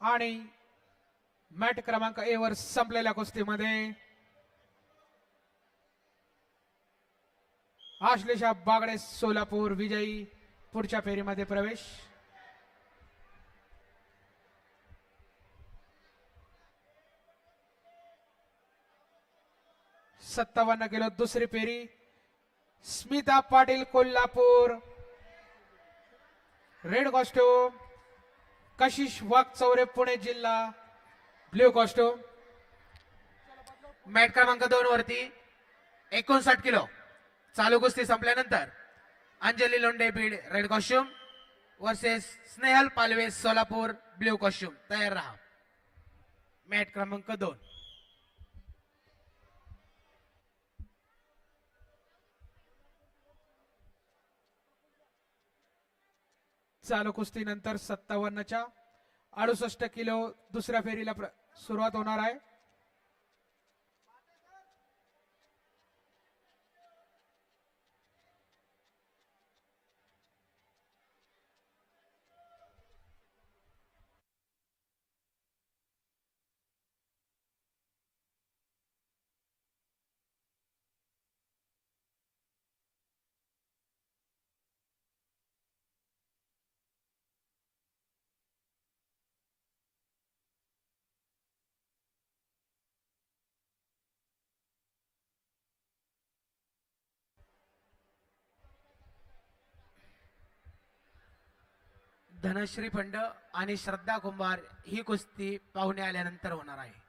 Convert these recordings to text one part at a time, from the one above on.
आणि मॅट क्रमांक ए वर संपलेल्या कुस्तीमध्ये आश्लेषा बागडे सोलापूर विजयी पुढच्या फेरीमध्ये प्रवेश. सत्तावन्न किलो दुसरी फेरी. स्मिता पाटील कोल्हापूर. Red costume. कशिश वाघचौरे पुणे जिल्हा ब्ल्यू कॉस्ट्यूम मॅट क्रमांक दोन वरती एकोणसाठ किलो. चालू कुस्ती संपल्यानंतर Anjali Londe Beed red costume versus Snehal Palve Solapur blue costume. तयार राहा. मॅट क्रमांक दोन. चालू कुस्तीनंतर सत्तावन्नच्या अडुसष्ट किलो दुसऱ्या फेरीला प्र- सुरुवात होणार आहे. धनश्री फंड आणि श्रद्धा कुंभार ही कुस्ती पाहुणे आल्यानंतर होणार आहे.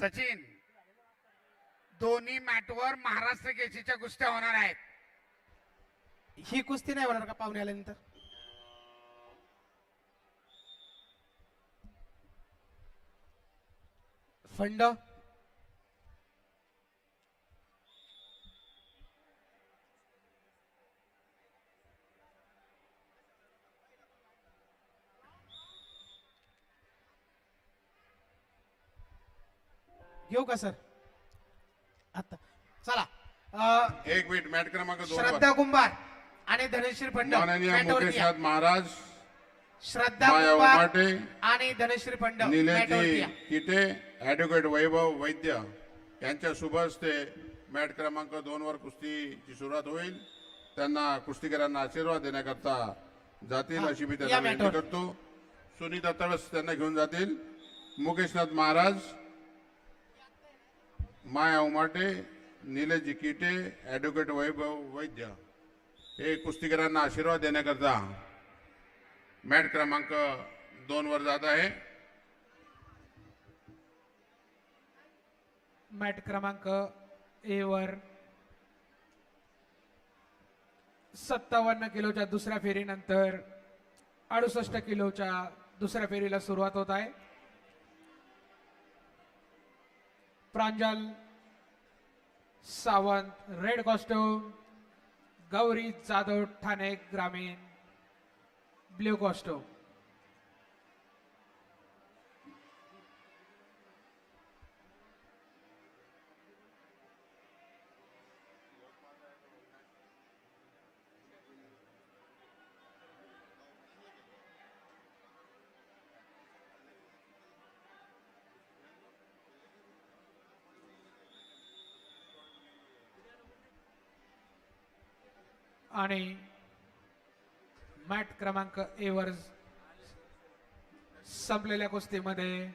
सचिन दोन्ही मॅटवर महाराष्ट्र केसीच्या कुस्त्या होणार आहेत. ही कुस्ती नाही होणार का पाहुणे आल्यानंतर? फंड? घेऊ का सर? आता. चला. अं, एक मिनिट मॅट क्रमांक दोन वर. श्रद्धा कुंभार आणि धनश्री माननीय मुकेश. नाथ महाराज श्रद्धा माया कुंभार उमाटे, आणि धनश्री. किटे ऍडव्होकेट वैभव वैद्य. यांच्या शुभ हस्ते मॅट क्रमांक दोन वर कुस्तीची सुरुवात होईल. त्यांना कुस्तीकरांना आशीर्वाद देण्याकरता जातील अशी मी त्यांना विनंती मॅटवर. करतो. सुनीता तळस त्यांना घेऊन जातील. मुकेशनाथ महाराज माया उमाटे निलेजी किटे ॲडव्होकेट वैभव वैद्य. हे कुस्तीकरांना आशीर्वाद देण्याकरता मॅट क्रमांक दोनवर जात आहे. मॅट क्रमांक ए वर सत्तावन्न किलोच्या दुसऱ्या फेरीनंतर अडुसष्ट किलोच्या दुसऱ्या फेरीला सुरुवात होत आहे. प्रांजल सावंत रेड कॉस्ट्यूम गौरी जाधव ठाणे ग्रामीण ब्ल्यू कॉस्ट्यूम. आणि मॅट क्रमांक एवर संपलेल्या कुस्तीमध्ये